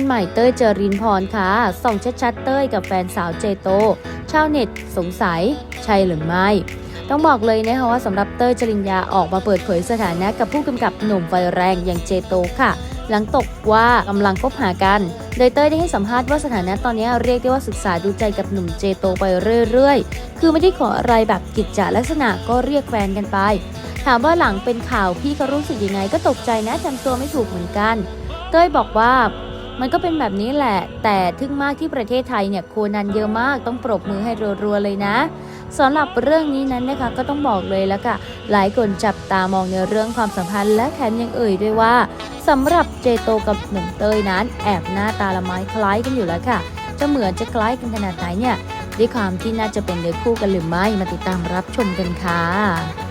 นใหม่เต้ยเจรินพรค่ะ ส่องชัดๆเต้ยกับแฟนสาวเจโต ชาวเน็ตสงสัย ใช่หรือไม่ ต้องบอกเลยนะคะว่าสำหรับเต้ยจริญญาออกมาเปิดเผยสถานะกับผู้กำกับหนุ่มไฟแรงอย่างเจโตค่ะ หลังตกว่ากำลังคบหากัน โดยเต้ยได้ให้สัมภาษณ์ว่าสถานะตอนนี้เรียกได้ว่าศึกษาดูใจกับหนุ่มเจโตไปเรื่อยๆ คือไม่ได้ขออะไรแบบกิจจลักษณะก็เรียกแฟนกันไป ถามว่าหลังเป็นข่าวพี่เขารู้สึกยังไงก็ตกใจนะจำตัวไม่ถูกเหมือนกันเต้ยบอกว่า มันก็เป็นแบบนี้แหละ แต่ทึ่งมากที่ประเทศไทยเนี่ยโคนันเยอะมากต้องปรบมือให้รัวๆเลยนะสำหรับเรื่องนี้นั้นนะคะก็ต้องบอกเลยแล้วค่ะหลายคนจับตามองในเรื่องความสัมพันธ์ และแถมยังเอ่ยด้วยว่าสำหรับเจโตกับหนุ่มเตยนั้นแอบหน้าตาละไม้คล้ายกันอยู่แล้วค่ะ จะเหมือนจะคล้ายกันขนาดไหนเนี่ยด้วยความที่น่าจะเป็นเนื้อคู่กันหรือไม่มาติดตามรับชมกันค่ะ